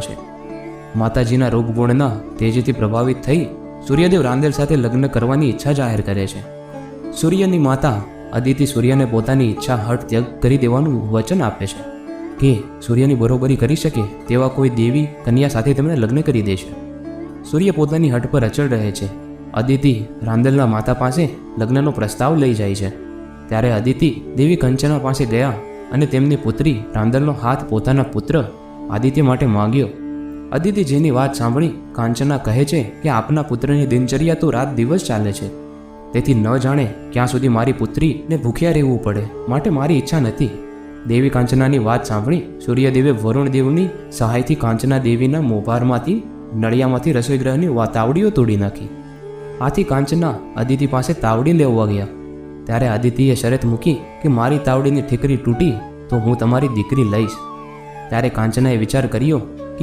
છે. માતાજીના રોગગુણના તેજથી પ્રભાવિત થઈ સૂર્યદેવ રાંદેલ સાથે લગ્ન કરવાની ઈચ્છા જાહેર કરે છે. સૂર્યની માતા અદિતિ સૂર્યને પોતાની ઈચ્છા હઠ ત્યાગ કરી દેવાનું વચન આપે છે કે સૂર્યની બરોબરી કરી શકે તેવા કોઈ દેવી કન્યા સાથે તેમણે લગ્ન કરી દે છે. સૂર્ય પોતાની હટ પર અચળ રહે છે. અદિતિ રાંદેલના માતા પાસે લગ્નનો પ્રસ્તાવ લઈ જાય છે. ત્યારે અદિતિ દેવી કંચના પાસે ગયા અને તેમની પુત્રી રાંદલનો હાથ પોતાના પુત્ર આદિત્ય માટે માંગ્યો. અદિતિ વાત સાંભળી કાંચના કહે છે કે આપના પુત્રની દિનચર્યા તો રાત દિવસ ચાલે છે. તેથી ન જાણે ક્યાં સુધી મારી પુત્રીને ભૂખ્યા રહેવું પડે માટે મારી ઈચ્છા નથી. દેવી કાંચનાની વાત સાંભળી સૂર્યદેવે વરુણ દેવની સહાયથી કાંચના દેવીના મોભારમાંથી, નળિયામાંથી રસોઈગ્રહની તાવડીઓ તોડી નાખી. આથી કાંચના અદિતિ પાસે તાવડી લેવા ગયા. ત્યારે આદિત્યએ શરત મૂકી કે મારી તાવડીની ઠીકરી તૂટી તો હું તમારી દીકરી લઈશ. ત્યારે કાંચનાએ વિચાર કર્યો